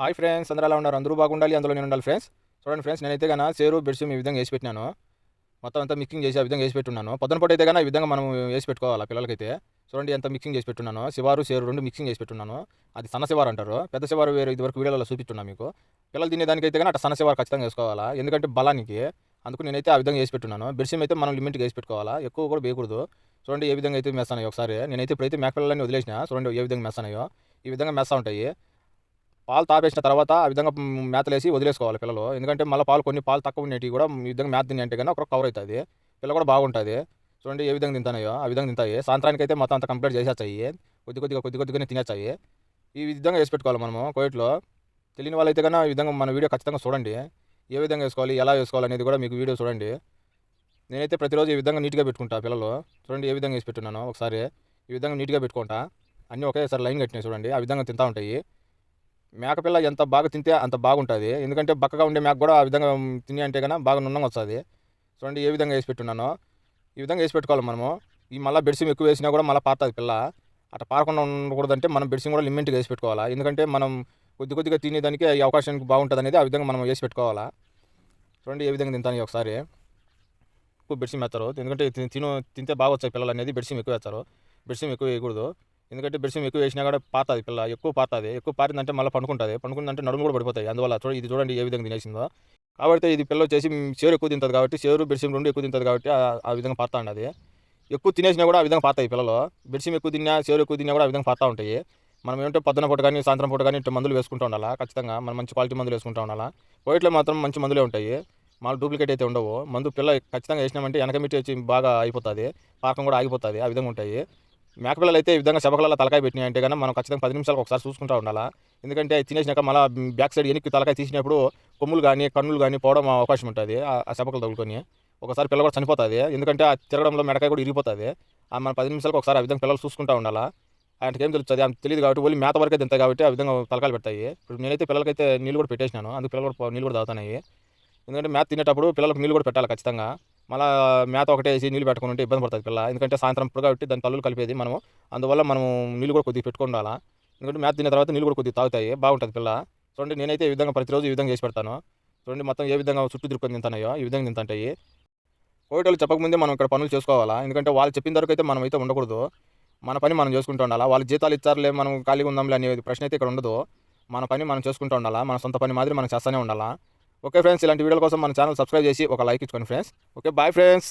Hi friends అందరూ ఎలా ఉన్నారు? అందరూ బాగుండాలి అందులో నేను ఉండాలి ఫ్రెండ్స్ చూడండి ఫ్రెండ్స్ నేనైతే కన్నా చేరు బెడ్షీట్ ఈ విధంగా వేసి పెట్టినాను. మొత్తం అంతా మిక్సింగ్ చేసి ఆ విధంగా వేసి పెట్టున్నాను. పొద్దున పూట అయితే కన్నా ఈ విధంగా మనం వేసి పెట్టుకోవాలి పిల్లలకైతే. చూడండి ఎంత మిక్సింగ్ చేసి పెట్టున్నాను. శివారు సేరు రెండు మిక్సింగ్ చేసి పెట్టున్నాను. అది సన్న శివారు అంటారు. పెద్ద శివారు వేరు ఇదివరకు వీడియోలో చూపిస్తున్నాను మీకు. పిల్లలు తినేదానికైతే కానీ అట్లా సన్న శివారు ఖచ్చితంగా వేసుకోవాలా? ఎందుకంటే బలానికి. అందుకు నేనైతే ఆ విధంగా వేసి పెట్టున్నాను. బెడ్షీట్ అయితే మనం లిమిట్గా వేసి పెట్టుకోవాలా? ఎక్కువ కూడా వేయకూడదు. చూడండి ఏ విధంగా అయితే మెస్తానో ఒకసారి. నేనైతే ఇప్పుడైతే మేక పిల్లలని వదిలేసిన. చూడండి ఏ విధంగా మెస్తానో ఈ విధంగా మెస్తా ఉంటాయి. పాలు తాపేసిన తర్వాత ఆ విధంగా మేతలేసి వదిలేసుకోవాలి పిల్లలు. ఎందుకంటే మళ్ళీ పాలు కొన్ని పాలు తక్కువ ఉండేవి కూడా ఈ విధంగా మేత తిని అంటే కానీ ఒక కవర్ అవుతుంది. పిల్ల కూడా బాగుంటుంది. చూడండి ఏ విధంగా తింటాయో ఆ విధంగా తింటాయి. సాయంత్రానికి అయితే మొత్తం అంత కంప్లీట్ చేసేస్తాయి. కొద్ది కొద్దిగా కొద్ది కొద్దిగానే తినేస్తాయి. ఈ విధంగా వేసి పెట్టుకోవాలి మనము కోయిట్లో. తెలియని వాళ్ళైతే కన్నా ఈ విధంగా మన వీడియో ఖచ్చితంగా చూడండి. ఏ విధంగా వేసుకోవాలి ఎలా వేసుకోవాలి అనేది కూడా మీకు వీడియో చూడండి. నేనైతే ప్రతిరోజు ఈ విధంగా నీట్గా పెట్టుకుంటా పిల్లలు. చూడండి ఏ విధంగా వేసి పెట్టున్నాను ఒకసారి. ఈ విధంగా నీట్గా పెట్టుకుంటా. అన్నీ ఒకేసారి లైన్ కట్టినాయి చూడండి. ఆ విధంగా తింటా ఉంటాయి. మేకపిల్ల ఎంత బాగా తింటే అంత బాగుంటుంది. ఎందుకంటే బక్కగా ఉండే మేక కూడా ఆ విధంగా తిని అంటే కన్నా బాగా నున్నంగా వస్తుంది. చూడండి ఏ విధంగా వేసి పెట్టున్నాను. ఈ విధంగా వేసి పెట్టుకోవాలి మనము. ఈ మళ్ళీ బెడ్సింగ్ ఎక్కువ వేసినా కూడా మళ్ళీ పారుతుంది పిల్ల. అట్లా పారకుండా ఉండకూడదంటే మనం బెడ్సింగ్ కూడా లిమిట్గా వేసి పెట్టుకోవాలా. ఎందుకంటే మనం కొద్ది కొద్దిగా తినేదానికి ఈ అవకాశానికి బాగుంటుంది అనేది ఆ విధంగా మనం వేసి పెట్టుకోవాలా. చూడండి ఏ విధంగా తింటాను ఒకసారి. ఎక్కువ బెడ్సింగ్ వేస్తారు ఎందుకంటే తిను తింటే బాగా వచ్చాయి పిల్లలు అనేది బెడ్సింగ్ ఎక్కువ వేస్తారు. బెడ్సింగ్ ఎక్కువ వేయకూడదు. ఎందుకంటే బెడ్సింగ్ ఎక్కువ వేసినా కూడా పాతది పిల్ల ఎక్కువ పాతది. ఎక్కువ పారిందంటే మళ్ళీ పండుకుంటుంది. పండుకుందంటే నడుము కూడా పడిపోతాయి. అందువల్ల చూడ ఇది చూడండి ఏ విధంగా తినేసిందో. కాబట్టి ఇది పిల్ల వచ్చేసి చేరు ఎక్కువ తింటుంది కాబట్టి చేరు బెడ్సింగ్ రెండు ఎక్కువ తింటుంది కాబట్టి ఆ- విధంగా పాతా ఉండదు. ఎక్కువ తినేసినా కూడా ఆ విధంగా పాతాయి పిల్లలు. బెడ్సింగ్ ఎక్కువ తిన్నా చేరు ఎక్కువ తిన్నా కూడా ఆ విధంగా పాతా ఉంటాయి. మనం ఏంటంటే పొద్దున పూట కానీ సాయంత్రం పూట కానీ మందులు వేసుకుంటూ ఉండాలా? ఖచ్చితంగా మనం మంచి క్వాలిటీ మందులు వేసుకుంటూ ఉండాలా? వైట్లో మాత్రం మంచి మందులే ఉంటాయి. మాకు డూప్లికేట్ అయితే ఉండవు. మందు పిల్ల ఖచ్చితంగా వేసినామంటే వెనకమిట్టి వచ్చి బాగా అయిపోతుంది. పాకం కూడా ఆగిపోతుంది. ఆ విధంగా ఉంటాయి. మేకపిల్లలు అయితే ఈ విధంగా శబకలలో తలకాయ పెట్టినాయి అంటే కానీ మనం ఖచ్చితంగా పది నిమిషాలకు ఒకసారి చూసుకుంటూ ఉండాలా? ఎందుకంటే తినేసినాక మళ్ళీ బ్యాక్ సైడ్ వెనక్కి తలకాయ తీసినప్పుడు కొమ్ములు కానీ కన్నులు కానీ పోవడం అవకాశం ఉంటుంది. ఆ శబకలు తగులుకొని. ఒకసారి పిల్ల కూడా చనిపోతుంది. ఎందుకంటే ఆ తిరగడంలో మెడకాయ కూడా ఇరిగిపోతుంది. ఆ మన పది నిమిషాలకు ఒకసారి ఆ విధంగా పిల్లలు చూసుకుంటూ ఉండాలా? ఆయనకి ఏం తెలుస్తుంది? ఆమె తెలియదు కాబట్టి ఓన్లీ మేత వరకే తింటాయి కాబట్టి ఆ విధంగా తలకాయలు పెడతాయి. ఇప్పుడు నేనైతే పిల్లలకైతే నీళ్ళు కూడా పెట్టేసినాను. అందుకు పిల్లలు కూడా నీళ్ళు కూడా తాగుతున్నాయి. ఎందుకంటే మేత తినేటప్పుడు పిల్లలకు నీళ్ళు కూడా పెట్టాలి ఖచ్చితంగా. మళ్ళీ మేత ఒకటే వేసి నీళ్ళు పెట్టుకుని ఉంటే ఇబ్బంది పడుతుంది పిల్ల. ఎందుకంటే సాయంత్రం ఇప్పుడు కాబట్టి దాని తల్లులు కలిపేది మనము. అందువల్ల మనం నీళ్ళు కూడా కొద్దిగా పెట్టుకుని ఉండాలా ఎందుకంటే మేత తిన్న తర్వాత నీళ్ళు కూడా కొద్దిగా తాగుతాయి. బాగుంటుంది పిల్ల. చూడండి నేనైతే ఈ విధంగా ప్రతిరోజు ఈ విధంగా చేసి పెడతాను. చూడండి మొత్తం ఏ విధంగా చుట్టూ తిరుక్కొని తింటున్నాయో ఈ విధంగా తింటాయి కోయటోళ్ళు చెప్పకముందే మనం ఇక్కడ పనులు చేసుకోవాలా? ఎందుకంటే వాళ్ళు చెప్పిన వరకు అయితే మనం అయితే ఉండకూడదు. మన పని మనం చేసుకుంటూ ఉండాలా? వాళ్ళు జీతాలు ఇచ్చారులే మనం ఖాళీగా ఉందాంలే అనే ప్రశ్న అయితే ఇక్కడ ఉండదు. మన పని మనం చేసుకుంటూ ఉండాలా? మన సొంత పని మాదిరి మనం చేస్తూనే ఉండాలా? ఓకే ఫ్రెండ్స్ ఇలాంటి వీడియోల కోసం మన ఛానల్ సబ్స్క్రైబ్ చేసి ఒక లైక్ ఇచ్చుకోండి ఫ్రెండ్స్ ఓకే బాయ్ ఫ్రెండ్స్